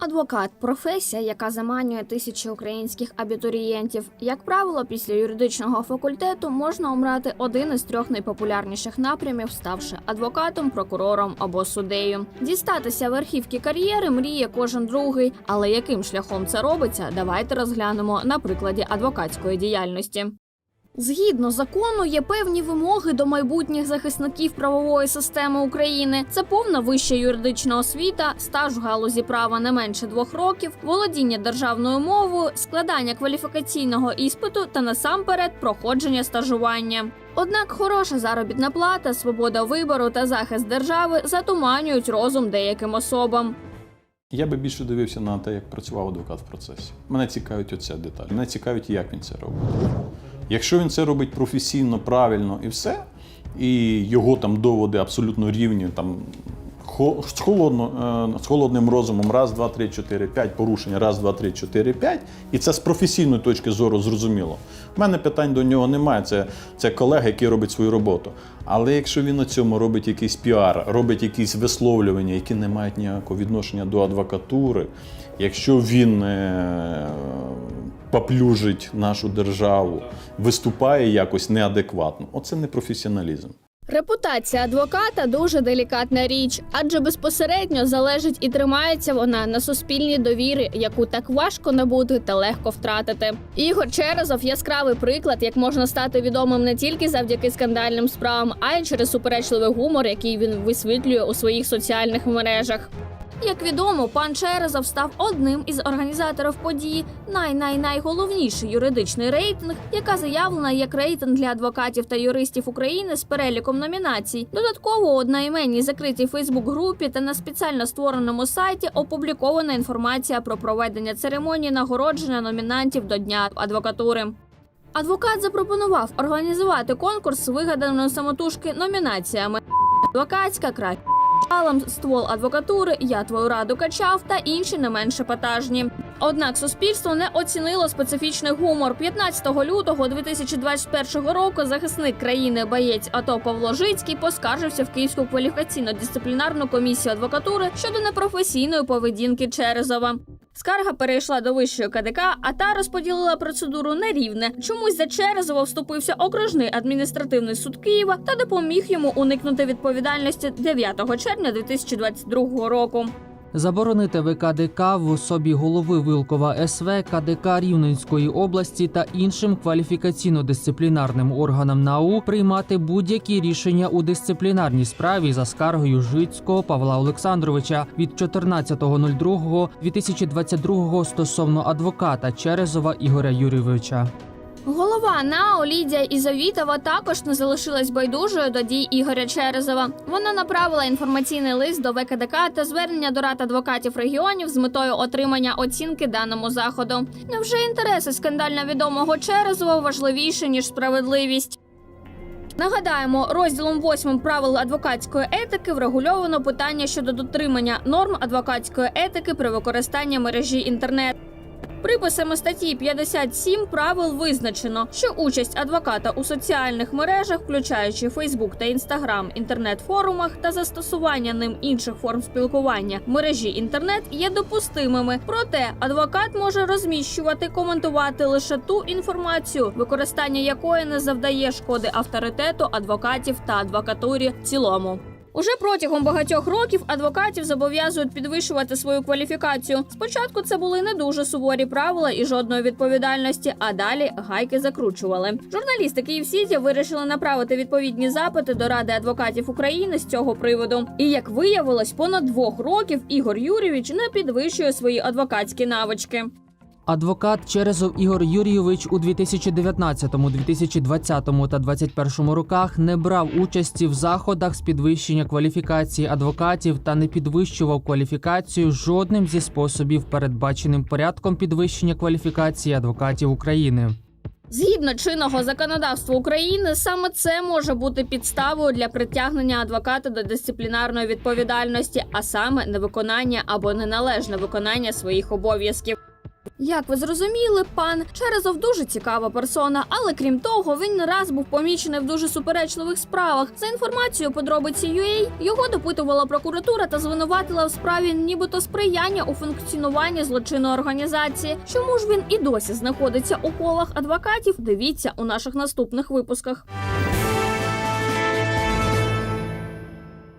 Адвокат професія, яка заманює тисячі українських абітурієнтів. Як правило, після юридичного факультету можна обрати один із трьох найпопулярніших напрямів, ставши адвокатом, прокурором або суддею. Дістатися верхівки кар'єри мріє кожен другий. Але яким шляхом це робиться, давайте розглянемо на прикладі адвокатської діяльності. Згідно закону, є певні вимоги до майбутніх захисників правової системи України. Це повна вища юридична освіта, стаж в галузі права не менше двох років, володіння державною мовою, складання кваліфікаційного іспиту та насамперед проходження стажування. Однак хороша заробітна плата, свобода вибору та захист держави затуманюють розум деяким особам. Я би більше дивився на те, як працював адвокат в процесі. Мене цікавить оця деталь. Мене цікавить, як він це робить. Якщо він це робить професійно, правильно і все, і його там доводи абсолютно рівні, там з, холодно, е, з холодним розумом, раз, два, три, чотири, п'ять, порушення, раз, два, три, чотири, п'ять, і це з професійної точки зору зрозуміло. У мене питань до нього немає. Це, це колега, який робить свою роботу. Але якщо він на цьому робить якийсь піар, робить якісь висловлювання, які не мають ніякого відношення до адвокатури, якщо він е, поплюжить нашу державу, виступає якось неадекватно, оце не професіоналізм. Репутація адвоката дуже делікатна річ, адже безпосередньо залежить і тримається вона на суспільній довірі, яку так важко набути та легко втратити. Ігор Черезов яскравий приклад, як можна стати відомим не тільки завдяки скандальним справам, а й через суперечливий гумор, який він висвітлює у своїх соціальних мережах. Як відомо, пан Черезов став одним із організаторів події най-най-найголовніший юридичний рейтинг, яка заявлена як рейтинг для адвокатів та юристів України з переліком номінацій. Додатково у одноіменній закритій Фейсбук-групі та на спеціально створеному сайті опублікована інформація про проведення церемонії нагородження номінантів до Дня адвокатури. Адвокат запропонував організувати конкурс з вигаданими самотужки номінаціями: адвокатська краще. Алам ствол адвокатури, я твою раду качав та інші не менш епатажні. Однак суспільство не оцінило специфічний гумор. 15 лютого 2021 року захисник країни боєць АТО Павло Жицький поскаржився в Київську кваліфікаційно-дисциплінарну комісію адвокатури щодо непрофесійної поведінки Черезова. Скарга перейшла до вищої КДК, а та розподілила процедуру нерівне. Чомусь за Черезова вступився окружний адміністративний суд Києва та допоміг йому уникнути відповідальності 9 червня 2022 року. Заборонити ВКДК в особі голови Вилкова СВ, КДК Рівненської області та іншим кваліфікаційно-дисциплінарним органам НАУ приймати будь-які рішення у дисциплінарній справі за скаргою Жицького Павла Олександровича від 14.02.2022 стосовно адвоката Черезова Ігоря Юрійовича. Голова НАО Лідія Ізовітова також не залишилась байдужою до дій Ігоря Черезова. Вона направила інформаційний лист до ВКДК та звернення до рад адвокатів регіонів з метою отримання оцінки даному заходу. Невже інтереси скандально відомого Черезова важливіші ніж справедливість? Нагадаємо, розділом 8 правил адвокатської етики врегульовано питання щодо дотримання норм адвокатської етики при використанні мережі інтернет. Приписами статті 57 правил визначено, що участь адвоката у соціальних мережах, включаючи Фейсбук та Інстаграм, інтернет-форумах та застосування ним інших форм спілкування в мережі інтернет є допустимими. Проте адвокат може розміщувати, коментувати лише ту інформацію, використання якої не завдає шкоди авторитету адвокатів та адвокатурі в цілому. Уже протягом багатьох років адвокатів зобов'язують підвищувати свою кваліфікацію. Спочатку це були не дуже суворі правила і жодної відповідальності, а далі гайки закручували. Журналісти Київсіті вирішили направити відповідні запити до Ради адвокатів України з цього приводу. І як виявилось, понад двох років Ігор Юрійович не підвищує свої адвокатські навички. Адвокат Черезов Ігор Юрійович у 2019, 2020 та 2021 роках не брав участі в заходах з підвищення кваліфікації адвокатів та не підвищував кваліфікацію жодним зі способів, передбаченим порядком підвищення кваліфікації адвокатів України. Згідно чинного законодавства України, саме це може бути підставою для притягнення адвоката до дисциплінарної відповідальності, а саме невиконання або неналежне виконання своїх обов'язків. Як ви зрозуміли, пан Черезов дуже цікава персона, але крім того, він не раз був помічений в дуже суперечливих справах. За інформацією подробиці UA, його допитувала прокуратура та звинуватила в справі нібито сприяння у функціонуванні злочинної організації. Чому ж він і досі знаходиться у колах адвокатів? Дивіться у наших наступних випусках.